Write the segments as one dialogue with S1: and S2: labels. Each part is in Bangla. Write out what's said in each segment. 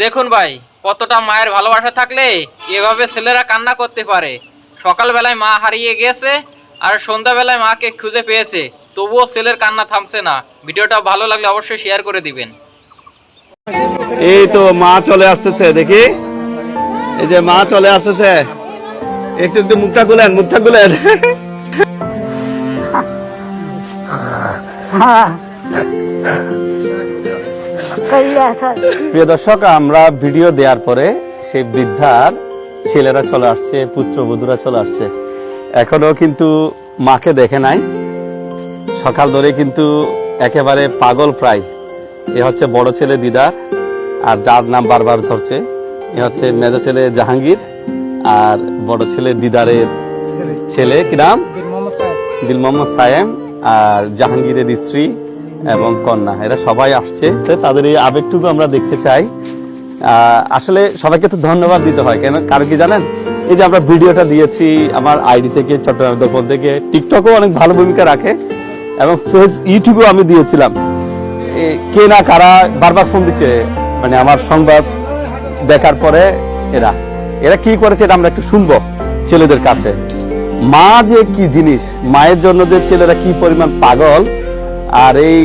S1: দেখুন ভাই কতটা মায়ের ভালোবাসা থাকলে এভাবে ছেলেরা কান্না করতে পারে। সকালবেলায় মা হারিয়ে গেছে আর সন্ধ্যাবেলায় মাকে খুঁজে পেয়েছে তবুও ছেলের কান্না থামছে না। ভিডিওটা ভালো লাগলে অবশ্যই শেয়ার করে দিবেন।
S2: এই তো মা চলে আসতেছে দেখি। এই যে মা চলে আসতেছে। একটু একটু মুখটা খুলেন মুখটা খুলেন। প্রিয় দর্শক আমরা ভিডিও দেওয়ার পরে সেই বৃদ্ধার ছেলেরা চলে আসছে পুত্রবধূরা চলে আসছে। এখনও কিন্তু মাকে দেখে নাই। সকাল ধরে কিন্তু একেবারে পাগল প্রায়। এ হচ্ছে বড় ছেলে দিদার আর যার নাম বারবার ধরছে। এ হচ্ছে মেজো ছেলে জাহাঙ্গীর আর বড় ছেলে দিদারের ছেলে। কি নাম? দিল মোহাম্মদ সায়েম আর জাহাঙ্গীরের স্ত্রী এবং কন্যা, এরা সবাই আসছে। তাদের এই আবেগটুকু আমরা দেখতে চাই। আসলে সবাইকে তো ধন্যবাদ দিতে হয়, কেন? কারণ কি জানেন? এই যে আমরা ভিডিওটা দিয়েছি, আমার আইডি থেকে চট্টগ্রাম দর্পণ থেকে, টিকটকও অনেক ভালো ভূমিকা রাখে এবং ফেস, ইউটিউবেও আমি দিয়েছিলাম। কে না কারা বারবার ফোন দিচ্ছে মানে আমার সংবাদ দেখার পরে এরা। এরা কি করেছে এটা আমরা একটু শুনব ছেলেদের কাছে। মা যে কি জিনিস, মায়ের জন্য যে ছেলেরা কি পরিমাণ পাগল, আর এই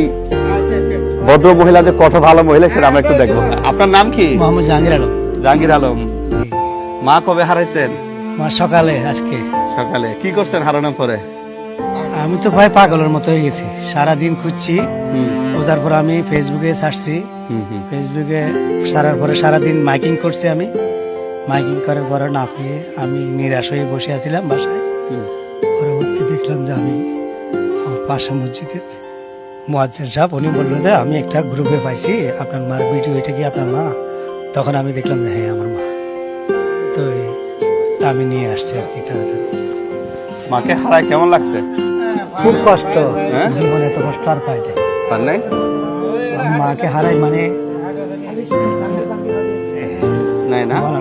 S2: ভদ্র মহিলা যে কত ভালো মহিলা সেটা আমরা একটু দেখব। আপনার নাম কি?
S3: মোহাম্মদ জাহাঙ্গীর আলম।
S2: জাহাঙ্গীর আলম। মা কবে হারাইছেন?
S3: মা সকালে আজকে।
S2: সকালে। কি করছেন হারানোর পরে?
S3: আমি তো ভাই পাগলের মতো হয়ে গেছি। সারাদিন খুঁজছি।
S2: হুম।
S3: খোঁজার পর আমি ফেসবুকে ছাড়ছি
S2: হুম হুম।
S3: ফেসবুকে সারার পরে সারাদিন মাইকিং করছি আমি। মাইকিং করার পরে না পেয়ে আমি নিরাশ হয়ে বসে আছিলাম বাসায়।
S2: হুম।
S3: পরবর্তী দেখলাম যে আমি আমার পাশে মসজিদের মোয়াজ্জেন সাহেব উনি বলল যে আমি একটা গ্রুপে পাইছি আপনার মার ভিডিও এটা কি আপনার মা? তখন আমি দেখলাম যে হ্যাঁ আমার মা। তো আমি নিয়ে আসছি আর কি তাড়াতাড়ি
S2: মাকে হারায় কেমন লাগছে?
S3: খুব কষ্ট।
S2: হ্যাঁ?
S3: জীবনে এত কষ্ট আর পাই নাই।
S2: পার নাই?
S3: মাকে হারাই মানে
S2: নাই না?
S3: না।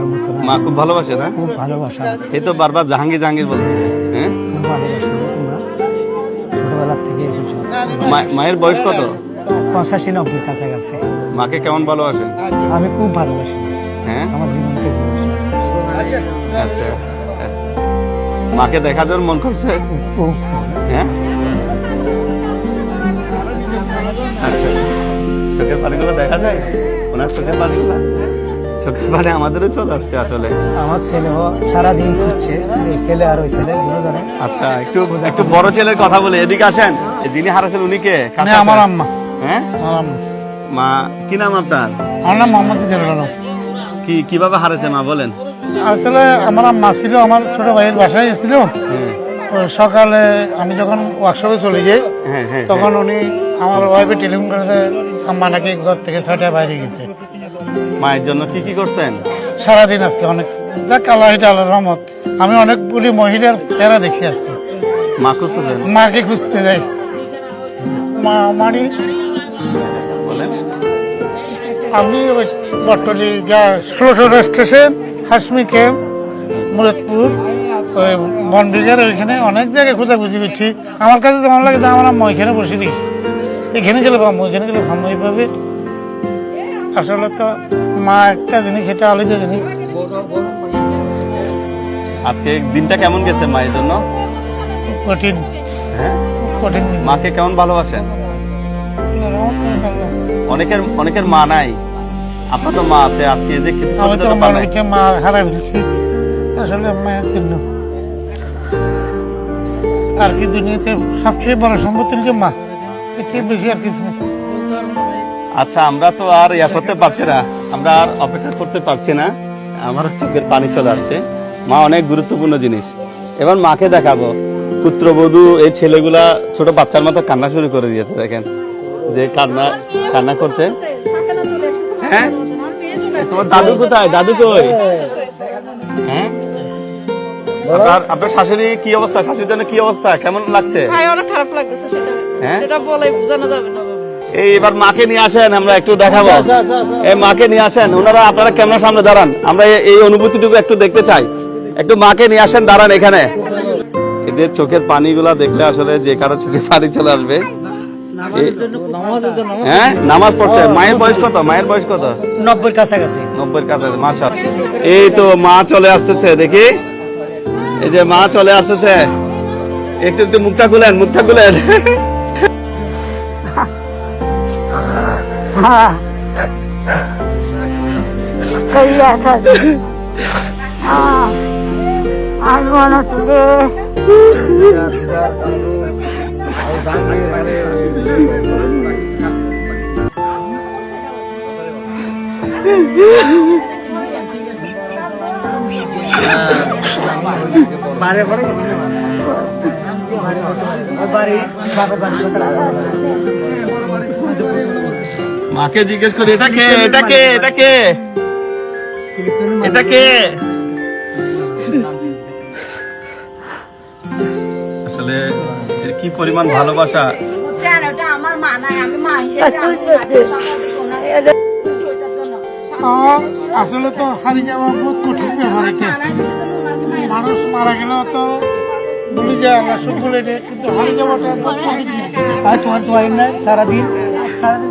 S2: মা খুব ভালোবাসে না?
S3: খুব ভালোবাসা।
S2: এই তো বারবার জাহাঙ্গীর জাহাঙ্গীর বলছে। হ্যাঁ?
S3: খুব ভালোবাসা। ছোটবেলার থেকে
S2: মায়ের বয়স কত?
S3: পঁচাশি নব্বই কাছাকাছি।
S2: মাকে কেমন ভালোবাসেন
S3: আমি খুব ভালোবাসি।
S2: হ্যাঁ?
S3: আমার জীবন থেকে
S2: আচ্ছা। মাকে দেখা জন্য মন করছে? হ্যাঁ? আচ্ছা। চোখের পানিগুলো দেখা যায়? ওনার চোখের পানিগুলো? চোখের পানি আমাদেরও চলে আসছে আসলে।
S3: আমার ছেলে সারাদিন খুঁজছে ছেলে আর ওই ছেলে
S2: আচ্ছা একটু একটু বড় ছেলের কথা বলে এদিকে আসেন। যিনি হারাছেন উনি কে?
S4: আমার আম্মা।
S2: হ্যাঁ?
S4: আমার আম্মা।
S2: মা কি নাম আপনার?
S4: আমার নাম মোহাম্মদ
S2: কি কীভাবে হারাছে মা বলেন।
S4: আসলে আমার আম্মা ছিল আমার ছোট ভাইয়ের বাসায় ছিল
S2: হ্যাঁ।
S4: তো সকালে আমি যখন ওয়ার্কশপে চলে যাই
S2: হ্যাঁ হ্যাঁ
S4: তখন উনি আমার ওয়াইফে টেলিফোন করেছে আম্মা নাকি ঘর থেকে ছয়টায় বাইরে গেছে।
S2: মায়ের জন্য কি কি করছেন?
S4: সারাদিন আজকে অনেক যাক আল্লাহ এটা আল্লাহ রহমত। আমি অনেকগুলি মহিলার চেহারা দেখছি আজকে।
S2: মা খুঁজতেছেন?
S4: মাকে খুঁজতে যাই। মা আমারই
S2: বলেন।
S4: আমি ওই বটলি ষোলোশো স্টেশন হাসমি ক্যাম্প মুরাদপুর ওই বনবিঘার ওইখানে অনেক জায়গায় খোঁজাখুঁজি করছি। আমার কাছে তো যেমন লাগে যে আমার আম্মা ওইখানে বসে দিই এখানে গেলে পাবো ওইখানে গেলে পাবো এইভাবে। আসলে তো মা একটা জিনিস সেটা আলাদা জিনিস।
S2: আজকে দিনটা কেমন গেছে মায়ের জন্য?
S4: কঠিন।
S2: হ্যাঁ?
S4: কঠিন
S2: মাকে কেমন ভালোবাসেন? অনেকের অনেকের মা নাই। আপনার তো মা আছে আজকে যে কিছু
S4: আমি তো মা হারা ফেলছি। আসলে মায়ের জন্য। আর কি দুনিয়াতে সবচেয়ে বড় সম্পত্তি হচ্ছে মা এর চেয়ে বেশি আর কিছু নেই।
S2: আচ্ছা আমরা তো আর ইয়া করতে পারছি না। আমরা আর অপেক্ষা করতে পারছি না। আমার চোখের পানি চলে আসছে। মা অনেক গুরুত্বপূর্ণ জিনিস। এবার মাকে দেখাবো। পুত্রবধূ এই ছেলেগুলা ছোট বাচ্চার মতো কান্না শুরু করে দিয়েছে দেখেন। যে কান্না কান্না করছে। হ্যাঁ? তোমার দাদু কোথায়? দাদু কই? হ্যাঁ? আপনার আপনার শাশুড়ি কি অবস্থা? শাশুড়ির জন্য কি অবস্থা? কেমন লাগছে?
S5: অনেক খারাপ লাগতেছে সেটা।
S2: হ্যাঁ?
S5: সেটা বলে বোঝানো যাবে না।
S2: এই এবার মাকে নিয়ে আসেন আমরা একটু দেখাবো। এই মাকে নিয়ে আসেন। ওনারা আপনারা ক্যামেরার সামনে দাঁড়ান। আমরা এই অনুভূতিটুকু একটু দেখতে চাই। একটু মাকে নিয়ে আসেন দাঁড়ান এখানে। এদের চোখের পানিগুলা দেখলে আসলে যে কারও চোখে পানি চলে আসবে। হ্যাঁ নামাজ পড়ছে মায়ের বয়স কত? মায়ের বয়স কত?
S3: নব্বই কাছাকাছি।
S2: নব্বই কাছাকাছি এই তো মা চলে আসতেছে দেখি। এই যে মা চলে আসতেছে। একটু একটু মুখটা খুলেন মুখটা খুলেন।
S6: হ্যাঁ কইয়া থাকি আর মনে করে
S3: বারে বারে বারে বারে বারে
S2: মাকে জিজ্ঞেস করি এটা কে? এটা কে? এটা কে? এটা কে? আসলে এর কি পরিমাণ ভালোবাসা?
S7: আমার মা নাই আমি মা হিসেবে আমি ওনাকে সকালে শোনাই ওইটার জন্য।
S4: আহ, আসলে তো হারিয়ে যাওয়া বহুত কঠিন ব্যাপার এটা। মানুষ মারা গেলেও তো ভুলে যায় আমরা সব বলে কিন্তু হারিয়ে যাওয়াটা
S3: তো আইন নাই সারাদিন সারাদিন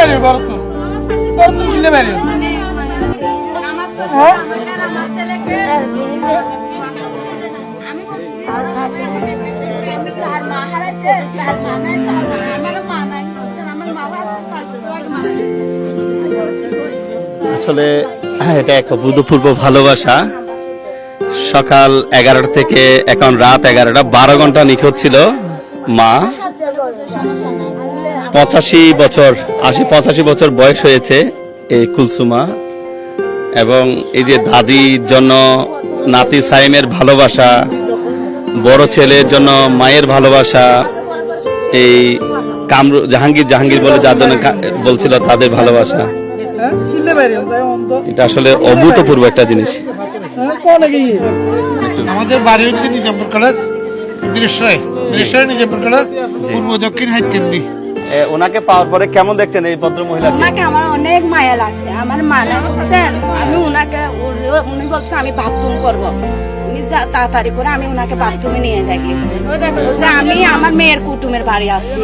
S4: বাইরে করো তো। তুমি
S7: তার মা নাই। আমারও মা নাই বুঝছেন? আমার মা হারাইছে চার বছর আগে মারা গেছে।
S2: আসলে, এটা এক অভূতপূর্ব ভালোবাসা সকাল এগারোটা থেকে এখন রাত এগারোটা, বারো ঘণ্টা নিখোঁজ ছিল মা পঁচাশি বছর, আশি, পঁচাশি বছর বয়স হয়েছে এই কুলসুমা এবং এই যে দাদির জন্য, নাতি সাইমের ভালোবাসা, বড় ছেলের জন্য মায়ের ভালোবাসা, এই কামরু, জাহাঙ্গীর জাহাঙ্গীর বলে যার জন্য বলছিল তাদের ভালোবাসা। এটা আসলে অভূতপূর্ব একটা জিনিস।
S4: আমাদের বাড়ি হচ্ছে নিজামপুর কলেজ নিজামপুর কলেজ, পূর্ব দক্ষিণ হাইতেন্দি
S2: ওনাকে পাওয়ার পরে কেমন দেখছেন এই ভদ্র মহিলা
S7: ওনাকে আমার অনেক মায়া লাগছে। আমার মানে বুঝছেন আমি ওনাকে উনি বলছে আমি বাথরুম করব। উনি যা- তাড়াতাড়ি করে আমি ওনাকে বাথরুমে নিয়ে যাই। আমি আমার মেয়ের কুটুমের বাড়ি আসছি।